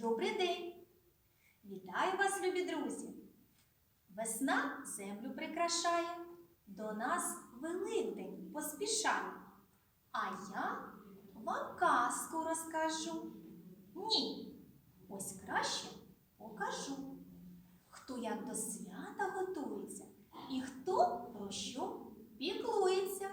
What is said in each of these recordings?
Добрий день! Вітаю вас, любі друзі! Весна землю прикрашає, до нас Великдень поспішає. А я вам казку розкажу. Ні, ось краще покажу, хто як до свята готується і хто про що піклується.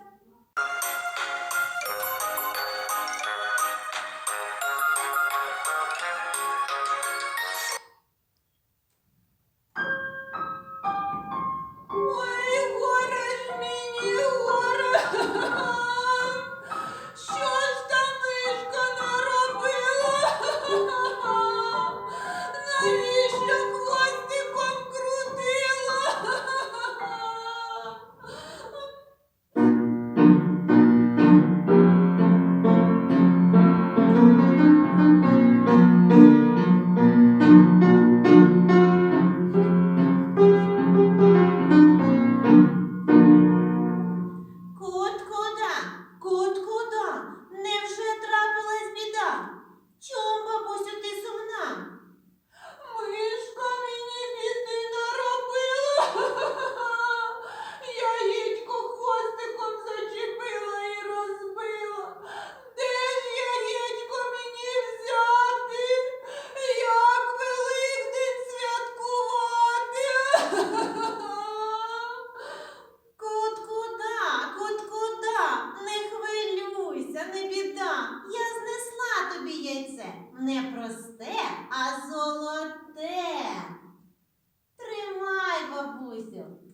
Бабусю.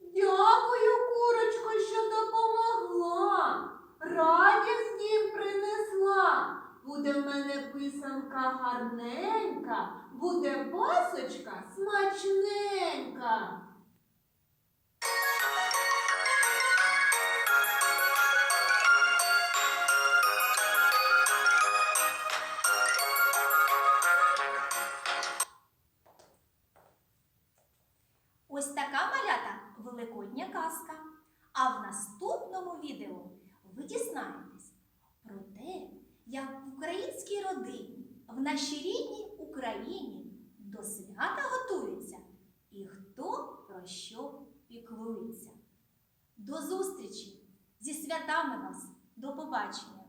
Дякую, курочко, що допомогла. Радість їм принесла. Буде в мене писанка гарненька, буде пасочка смачненька. Ось така малята великодня казка. А в наступному відео ви дізнаєтесь про те, як в українській родині, в нашій рідній Україні до свята готуються і хто про що піклується. До зустрічі! Зі святами вас! До побачення!